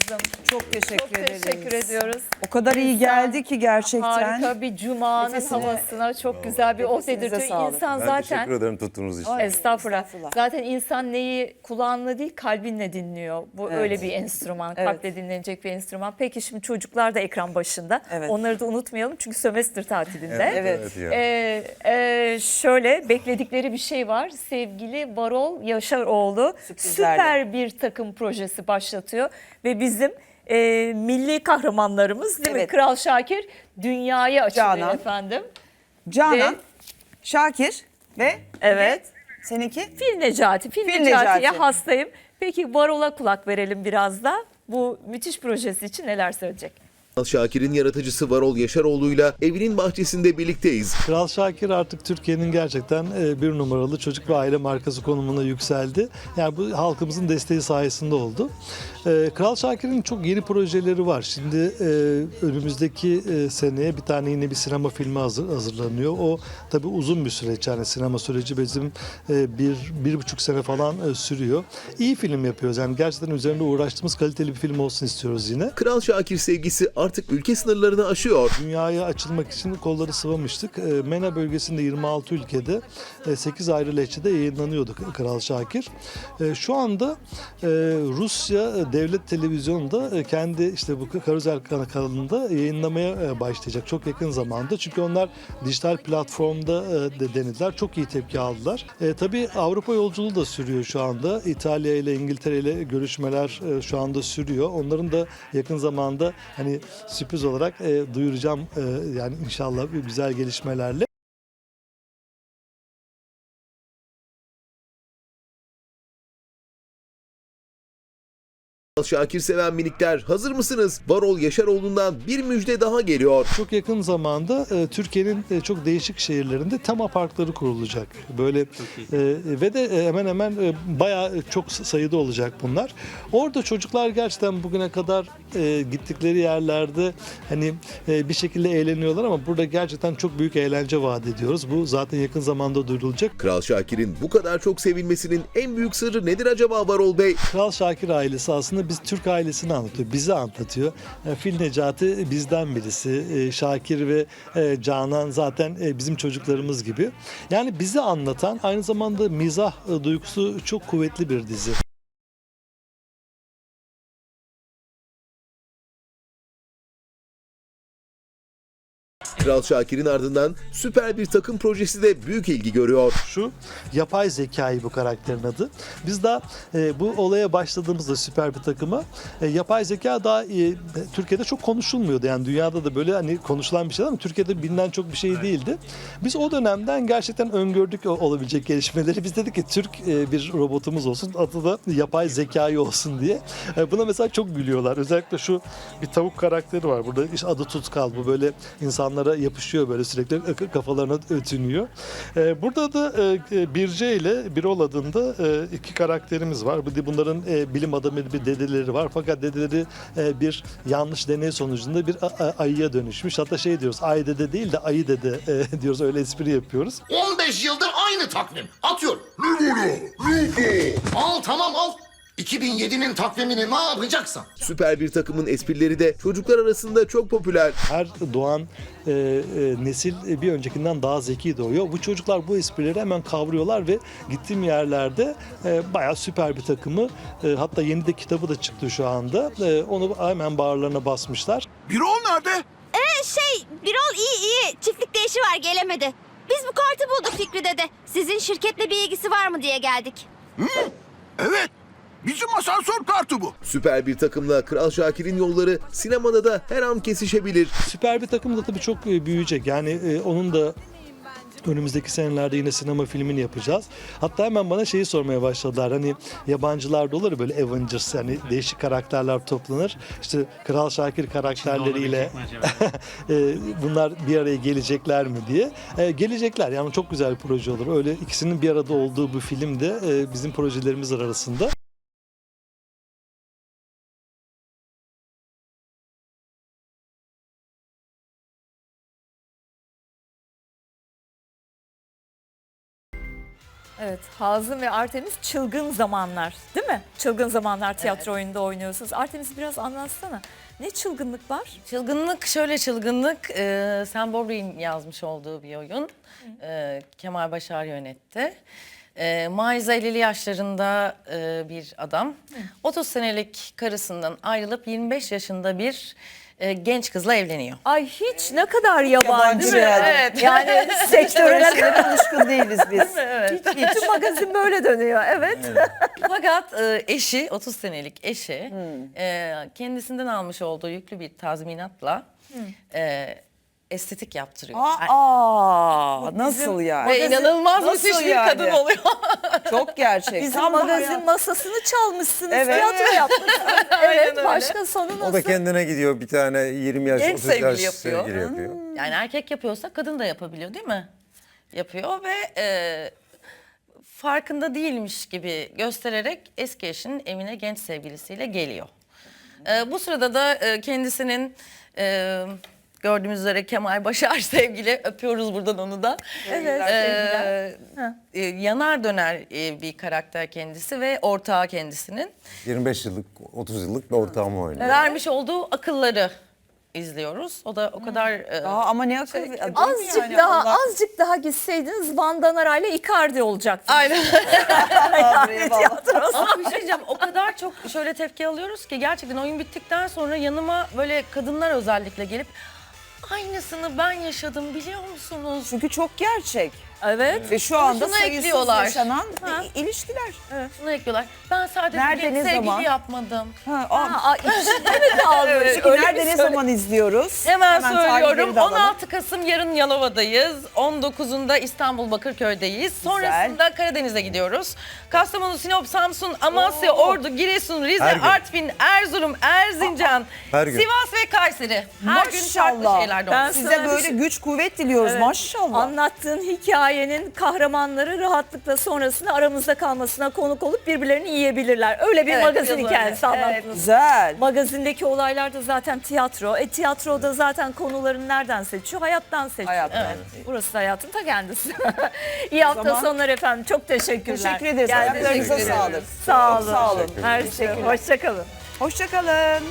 kızım. Çok teşekkür Çok ederiz. teşekkür ediyoruz. O kadar iyi geldi ki gerçekten. Harika bir cumanın Nefesine- havasına çok güzel bir oh Nefesinize dedirtiyor. sağlık. İnsan Ben zaten teşekkür ederim tuttuğunuz için. Ay, Estağfurullah. Estağfurullah. Zaten insan neyi kulağınla değil kalbinle dinliyor. Bu Evet. öyle bir enstrüman. Evet. Kalple dinlenecek bir enstrüman. Peki şimdi çocuklar da ekran başında. Evet. Onları da unutmayalım çünkü sömestr tatilinde. Evet. ya. Ee, e, şöyle bekledikleri bir şey var. Sevgili Varol Yaşaroğlu Sürprizlerle. süper bir takım projesi başlatıyor ve bizim e, milli kahramanlarımız değil mi? Evet. Kral Şakir dünyaya açılıyor Canan. efendim. Canan, Ve- Şakir ve Evet. seninki? Fil Necati. Fil, Fil Necati'ye Necati. hastayım. Peki Varol'a kulak verelim biraz da. Bu müthiş projesi için neler söyleyecek? Şakir'in yaratıcısı Varol Yaşaroğlu'yla evinin bahçesinde birlikteyiz. Kral Şakir artık Türkiye'nin gerçekten e, bir numaralı çocuk ve aile markası konumuna yükseldi. Yani bu halkımızın desteği sayesinde oldu. E, Kral Şakir'in çok yeni projeleri var. Şimdi e, önümüzdeki seneye bir tane yine bir sinema filmi hazır, hazırlanıyor. O tabii uzun bir süreç yani sinema süreci bizim bir, bir buçuk sene falan sürüyor. İyi film yapıyoruz yani gerçekten üzerinde uğraştığımız kaliteli bir film olsun istiyoruz yine. Kral Şakir sevgisi artık ülke sınırlarını aşıyor. Dünyaya açılmak için kolları sıvamıştık. E, MENA bölgesinde 26 ülkede 8 ayrı lehçede yayınlanıyordu Kral Şakir. E, Şu anda e, Rusya e, devlet televizyonunda e, kendi işte bu Karuzel kana- kanalında yayınlamaya e, başlayacak çok yakın zamanda. Çünkü onlar dijital platformda e, de denediler. Çok iyi tepki aldılar. E, tabii Avrupa yolculuğu da sürüyor şu anda. İtalya ile İngiltere ile görüşmeler e, şu anda sürüyor. Onların da yakın zamanda hani sürpriz olarak e, duyuracağım e, yani inşallah güzel gelişmelerle. Şakir seven minikler hazır mısınız? Varol Yaşaroğlu'ndan bir müjde daha geliyor. Çok yakın zamanda e, Türkiye'nin e, çok değişik şehirlerinde tema parkları kurulacak. Böyle e, ve de e, hemen hemen e, bayağı çok sayıda olacak bunlar. Orada çocuklar gerçekten bugüne kadar e, gittikleri yerlerde hani e, bir şekilde eğleniyorlar ama burada gerçekten çok büyük eğlence vaat ediyoruz. Bu zaten yakın zamanda duyurulacak. Kral Şakir'in bu kadar çok sevilmesinin en büyük sırrı nedir acaba Varol Bey? Kral Şakir ailesi aslında biz Türk ailesini anlatıyor, bizi anlatıyor. E, Fil Necati bizden birisi, E, Şakir ve e, Canan zaten bizim çocuklarımız gibi. Yani bizi anlatan aynı zamanda mizah duygusu çok kuvvetli bir dizi. Kral Şakir'in ardından süper bir takım projesi de büyük ilgi görüyor. Şu yapay zekayı bu karakterin adı. Biz daha e, bu olaya başladığımızda süper bir takıma e, yapay zeka daha e, Türkiye'de çok konuşulmuyordu. Yani dünyada da böyle hani konuşulan bir şey ama Türkiye'de bilinen çok bir şey değildi. Biz o dönemden gerçekten öngördük olabilecek gelişmeleri. Biz dedik ki Türk e, bir robotumuz olsun adı da yapay zekayı olsun diye. E, buna mesela çok gülüyorlar. Özellikle şu bir tavuk karakteri var. Burada işte adı Tutkal. Bu böyle insanlara yapışıyor böyle sürekli kafalarına ötünüyor. E, burada da e, Birce ile Birol adında e, iki karakterimiz var. Bu da Bunların e, bilim adamı bir dedeleri var. Fakat dedeleri e, bir yanlış deney sonucunda bir ayıya dönüşmüş. Hatta şey diyoruz ay dede değil de ayı dede e, diyoruz. Öyle espri yapıyoruz. 15 yıldır aynı takvim. Atıyorum. Al tamam al. 2007'nin takvimini ne yapacaksan. Süper bir takımın esprileri de çocuklar arasında çok popüler. Her doğan e, e, nesil bir öncekinden daha zeki doğuyor. Bu çocuklar bu esprileri hemen kavruyorlar ve gittiğim yerlerde e, bayağı süper bir takımı e, hatta yeni de kitabı da çıktı şu anda. E, onu hemen bağırlarına basmışlar. Birol nerede? Şey, Birol iyi iyi. Çiftlikte işi var gelemedi. Biz bu kartı bulduk Fikri dede. Sizin şirketle bir ilgisi var mı diye geldik. Evet. Bizim asansör kartı bu. Süper bir takımla Kral Şakir'in yolları sinemada da her an kesişebilir. Süper bir takım da tabii çok e, büyüyecek. Yani e, onun da önümüzdeki senelerde yine sinema filmini yapacağız. Hatta hemen bana şeyi sormaya başladılar. Hani yabancılarda olur ya böyle Avengers yani değişik karakterler toplanır. İşte Kral Şakir karakterleriyle e, bunlar bir araya gelecekler mi diye. E, gelecekler. Yani çok güzel bir proje olur. Öyle ikisinin bir arada olduğu bu film de bizim projelerimiz arasında. Evet Evet, Hazım ve Artemis çılgın zamanlar değil mi? Çılgın zamanlar tiyatro oyununda oynuyorsunuz. Artemis biraz anlatsana. Ne çılgınlık var? Çılgınlık şöyle çılgınlık. E, Sam Bobby'in yazmış olduğu bir oyun. E, Kemal Başar yönetti. E, Maiza 50'li yaşlarında e, bir adam. 30 senelik karısından ayrılıp 25 yaşında bir e, genç kızla evleniyor. Ay hiç ne kadar yabancı. Yabancı yani. Evet. Yani Böyle sektörüne şeylere alışkın değiliz biz. Bütün magazin böyle dönüyor. Evet. Fakat e, eşi, 30 senelik eşi e, kendisinden almış olduğu yüklü bir tazminatla e, estetik yaptırıyor. Aa, nasıl yani? Ve inanılmaz Nasıl müthiş bir yani? kadın oluyor. Çok gerçek. Bizim Tam da magazin hayat- masasını çalmışsınız. Evet. Tiyatro yapmışsınız. evet. öyle. Başka sonu nasıl? O da kendine gidiyor bir tane 20 yaş, Genç 30 yaş sevgili yapıyor. sevgili yapıyor. Yani erkek yapıyorsa kadın da yapabiliyor değil mi? Yapıyor ve e, farkında değilmiş gibi göstererek eski eşinin evine genç sevgilisiyle geliyor. E, bu sırada da e, kendisinin e, gördüğümüz üzere Kemal Başar sevgili öpüyoruz buradan onu da. Evet. E, e, yanar döner e, bir karakter kendisi ve ortağı kendisinin. 25 yıllık, 30 yıllık bir ortağımı oynuyor. Vermiş olduğu akılları izliyoruz. O da o kadar e, Aa, ama ne akıl. Şey, Azıcık Yani daha Allah- azıcık daha gitseydiniz Van Danara ile Icardi olacaktı. Aynen. Eyvallah. Ama bir şey diyeceğim o kadar çok şöyle tepki alıyoruz ki gerçekten oyun bittikten sonra yanıma böyle kadınlar özellikle gelip aynısını ben yaşadım biliyor musunuz? Çünkü çok gerçek. Evet. Ve şu anda şunu sayısız ekliyorlar. yaşanan Ha. i- ilişkiler. Şunu ekliyorlar. Ben sadece Nerede, bir ne sevgili zaman? yapmadım. Ha, aa, Aa, içinde mi kaldı? Çünkü Öyle nerede ne söyle- zaman izliyoruz? Hemen, söylüyorum. de alalım. 16 Kasım yarın Yalova'dayız. 19'unda İstanbul Bakırköy'deyiz. Sonrasında Karadeniz'e gidiyoruz. Kastamonu, Sinop, Samsun, Amasya, Ordu, Giresun, Rize, Her gün. Artvin, Erzurum, Erzincan, Her gün. Sivas ve Kayseri. Her gün farklı Maşallah. şeyler de Ben oluyor. Size sana bir böyle şey- güç kuvvet diliyoruz Evet. maşallah. Anlattığın hikayenin kahramanları rahatlıkla sonrasında aramızda kalmasına konuk olup birbirlerini yiyebilirler. Öyle bir Evet, magazin biraz hikayesi anlattınız. Güzel. Magazindeki olaylar da zaten tiyatro. E tiyatroda zaten konularını nereden seçiyor? Hayattan seçiyor. Hayattan. Burası da hayatın ta kendisi. İyi hafta zaman- sonları efendim. Çok teşekkürler. Teşekkür ederiz. Geldiniz. Ayaklarınıza Teşekkür sağlık. Sağ olun. Sağ olun. Her şey. Hoşçakalın. Hoşçakalın.